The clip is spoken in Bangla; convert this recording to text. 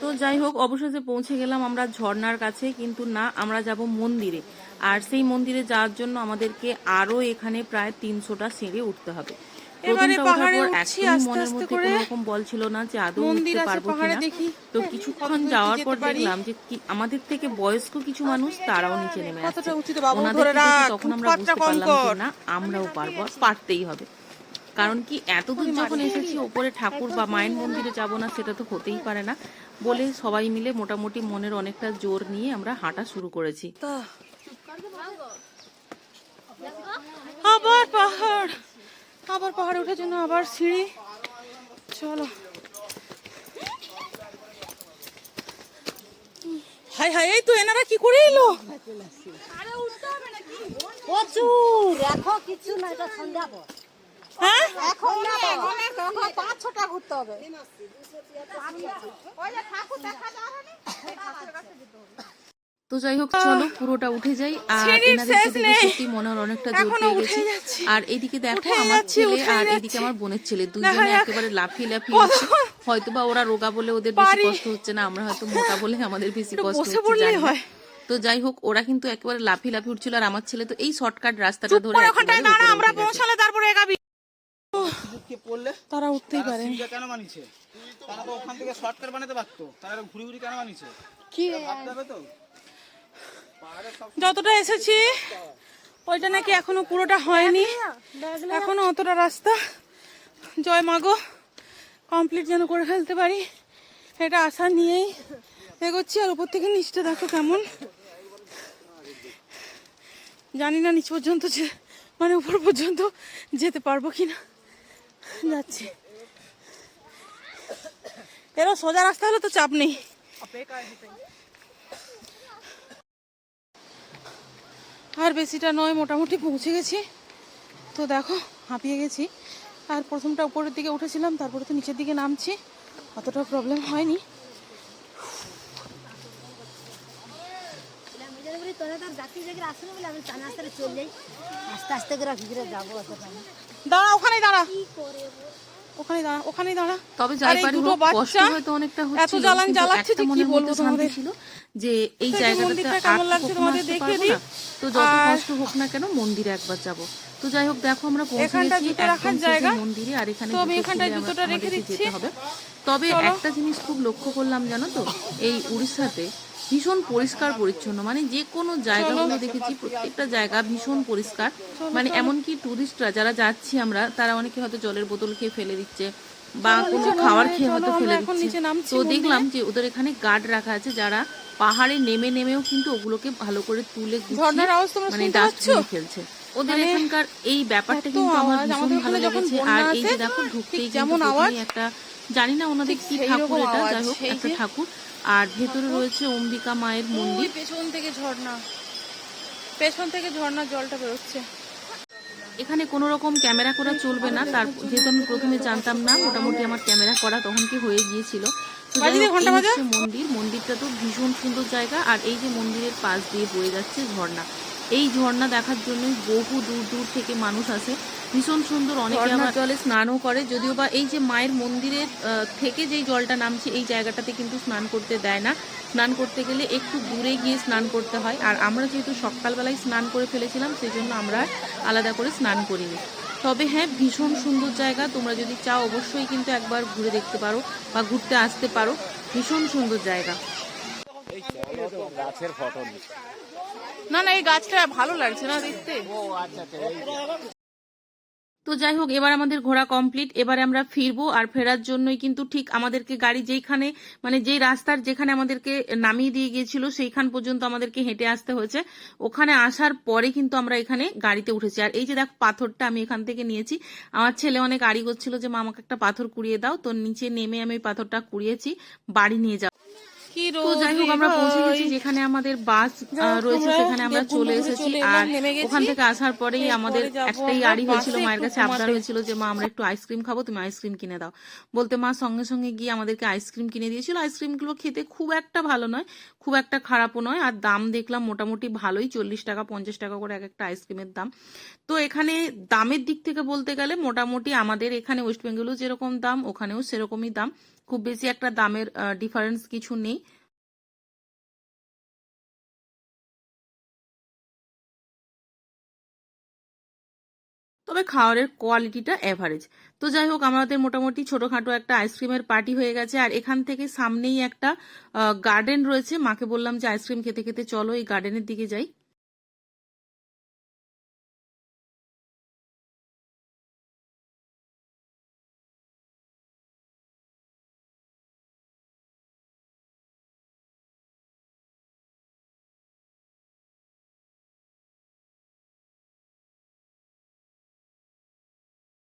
তো যাই হোক অবশেষে পৌঁছে গেলাম আমরা ঝর্ণার কাছে কিন্তু না আমরা যাব মন্দিরে আর সেই মন্দিরে যাওয়ার জন্য আমাদেরকে আরও এখানে প্রায় তিনশোটা সিঁড়ি উঠতে হবে এবারে পাহাড়ে উঠছি আস্তে আস্তে করে। কোনো বল ছিল না যে আদৌ মন্দির আছে পাহাড়ে দেখি। তো হ্যাঁ, কিছুক্ষণ যাওয়ার পর দেখলাম যে আমাদের থেকে বয়স্ক কিছু মানুষ তারাও নিচে নেমে আসছে রাখ, তখন আমরা বুঝতে পারলাম না আমরাও পারব পারতেই হবে কারণ কি এত দূর যখন এসেছি ওপরে ঠাকুর বা মায়ের মন্দিরে যাব না সেটা তো হতেই পারে না বলে সবাই মিলে মোটামুটি মনের অনেকটা জোর নিয়ে আমরা হাঁটা শুরু করেছি। আবার পাহাড়। আবার পাহাড়ে ওঠার জন্য আবার সিঁড়ি। চলো। হাই হাই, এই তো এনারা কি করে এলো? প্রচুর। এখন কিছু না, এটা সন্ধ্যা পর হ্যাঁ? এখন না এখন পাঁচ ছটা ঘুরতে হবে। তো যাই হোক চলো পুরোটা উঠে যাই। আর এনাদেরকে দেখে অনেকটা জোর পেয়ে গেছি। আর এদিকে দেখো আমার ছেলে আর এদিকে আমার বোনের ছেলে দুজনে একেবারে লাফিয়ে লাফিয়ে উঠছে। হয়তো বা ওরা রোগা বলে ওদের বেশি কষ্ট হচ্ছে না আমরা হয়তো মোটা বলে আমাদের বেশি কষ্ট হচ্ছে। হয়। তো যাই হোক ওরা কিন্তু একেবারে লাফিয়ে লাফিয়ে উঠছিল আর আমার ছেলে তো এই শর্টকাট রাস্তাটা ধরে আমরা পড়লে তারা উঠতেই পারে। কেন তারা তো ওখান থেকে শর্টকাট বানাতে পারতো। তারা ঘুরি ঘুরি কেন কি? ভাবতে তো। যতটা এসেছি ওইটা নাকি এখনও পুরোটা হয়নি। এখনও অতটা রাস্তা। জয় মাগো কমপ্লিট যেন করে ফেলতে পারি। এটা আশা নিয়েই এগোচ্ছি আর উপর থেকে নিচটা দেখো কেমন। জানি না নিচ পর্যন্ত যে মানে উপর পর্যন্ত যেতে পারব কিনা। যাচ্ছি। এরও সোজা রাস্তা হলে তো চাপ নেই। আর বেশিটা নয়, মোটামুটি পৌঁছে গেছি। তো দেখো, হাঁপিয়ে গেছি। আর প্রথমটা উপরের দিকে উঠেছিলাম, তারপরে তো নিচের দিকে নামছি। অতটা প্রবলেম হয়নি। আস্তে আস্তে করে যাব অতটা। দাঁড়া ওখানেই দাঁড়া ওখানেই দাঁড়া ওখানেই দাঁড়া তবে যাই পারি হোক, কষ্ট হয়তো অনেকটা এত জ্বালান জ্বালাচ্ছে যে কি বলব তোমাদের ছিল যে এই জায়গাটাতে কেমন লাগছে তোমাদের দেখিয়ে দিই। না। তো যত কষ্ট হোক না কেন মন্দিরে একবার যাব তো যাই হোক দেখো আমরা পৌঁছে এখানটা গেছি জুতো রাখার একদম জায়গা। মন্দিরে আর এখানে তো আমি এখানটায় জুতোটা রেখে দিচ্ছি। হবে তবে একটা জিনিস খুব লক্ষ্য করলাম জানো তো এই উড়িষ্যাতে ভীষণ পরিষ্কার পরিচ্ছন্ন। মানে যে কোনো জায়গাগুলো দেখেছি প্রত্যেকটা জায়গা ভীষণ পরিষ্কার। মানে এমনকি টুরিস্টরা যারা যাচ্ছি আমরা তারা অনেকে হয়তো জলের বোতল খেয়ে ফেলে দিচ্ছে বা কোনো খাবার খেয়ে হয়তো ফেলে দিচ্ছে। তো দেখলাম যে ওদের এখানে গার্ড রাখা আছে যারা পাহাড়ে নেমে নেমেও কিন্তু ওগুলোকে ভালো করে তুলে মানে ডাস্টবিনে ফেলছে। ওদের মানে এখানকার এই ব্যাপারটা কিন্তু আমার ভীষণ ভালো লেগেছে। আর এই যে দেখো ঢুকতেই যেমন আওয়াজ, একটা জানি না ওনাদের কি ঠাকুর এটা যাই হোক একটা ঠাকুর। আর ভেতরে রয়েছে অম্বিকা মায়ের মন্দির। পেছন থেকে ঝর্ণা। পেছন থেকে ঝর্ণার জলটা বেরোচ্ছে। এখানে কোনো রকম ক্যামেরা করা চলবে না। তার যেহেতু আমি প্রথমে জানতাম না মোটামুটি আমার ক্যামেরা করা তখন কি হয়ে গিয়েছিল। মন্দির। মন্দিরটা তো ভীষণ সুন্দর জায়গা। আর এই যে মন্দিরের পাশ দিয়ে বয়ে যাচ্ছে ঝর্ণা। এই ঝর্ণা দেখার জন্য বহু দূর দূর থেকে মানুষ আসে। ভীষণ সুন্দর অনেকে আবার জলে স্নানও করে যদিও বা এই যে মায়ের মন্দিরের আহ, থেকে যেই জলটা নামছে এই জায়গাটাতে কিন্তু স্নান করতে দেয় না। স্নান করতে গেলে একটু দূরে গিয়ে স্নান করতে হয়। আর আমরা যেহেতু সকালবেলায় স্নান করে ফেলেছিলাম সেই জন্য আমরা আলাদা করে স্নান করিনি। তবে হ্যাঁ ভীষণ সুন্দর জায়গা। তোমরা যদি চাও অবশ্যই কিন্তু একবার ঘুরে দেখতে পারো বা ঘুরতে আসতে পারো। ভীষণ সুন্দর জায়গা। গাছের ফটো না না এই গাছটা ভালো লাগছে না দেখতে। তো যাই হোক এবার আমাদের ঘোরা কমপ্লিট এবারে আমরা ফিরবো আর ফেরার জন্যই কিন্তু ঠিক আমাদেরকে গাড়ি যেইখানে মানে যেই রাস্তার যেখানে আমাদেরকে নামিয়ে দিয়ে গিয়েছিল সেইখান পর্যন্ত আমাদেরকে হেঁটে আসতে হয়েছে। ওখানে আসার পরে কিন্তু আমরা এখানে গাড়িতে উঠেছি। আর এই যে দেখ পাথরটা আমি এখান থেকে নিয়েছি। আমার ছেলে অনেক আড়ি করছিল যে মা আমাকে একটা পাথর কুড়িয়ে দাও। তো নিচে নেমে আমি পাথরটা কুড়িয়েছি বাড়ি নিয়ে কি তো যাই হোক আমরা পৌঁছে গেছি যেখানে আমাদের বাস রয়েছে সেখানে আমরা চলে এসেছি। আর ওখান থেকে আসার পরেই আমাদের একটাই আড়ি হয়েছিল মায়ের কাছে আবদার হয়েছিল যে মা আমরা একটু আইসক্রিম খাব তুমি আইসক্রিম কিনে দাও। বলতে মা সঙ্গে সঙ্গে গিয়ে আমাদেরকে আইসক্রিম কিনে দিয়েছিল। আইসক্রিমগুলো খেতে খুব একটা ভালো নয় খুব একটা খারাপও নয় আর দাম দেখলাম মোটামুটি ভালোই চল্লিশ টাকা পঞ্চাশ টাকা করে এক একটা আইসক্রিমের দাম। তো এখানে দামের দিক থেকে বলতে গেলে মোটামুটি আমাদের এখানে ওয়েস্ট বেঙ্গলেও যেরকম দাম ওখানেও সেরকমই দাম। খুব বেশি একটা দামের ডিফারেন্স কিছু নেই। তবে খাওয়ারের কোয়ালিটিটা অ্যাভারেজ তো যাই হোক আমাদের মোটামুটি ছোটোখাটো একটা আইসক্রিমের পার্টি হয়ে গেছে, আর এখান থেকে সামনেই একটা গার্ডেন রয়েছে। মাকে বললাম যে, আইসক্রিম খেতে খেতে চলো, এই গার্ডেনের দিকে যাই।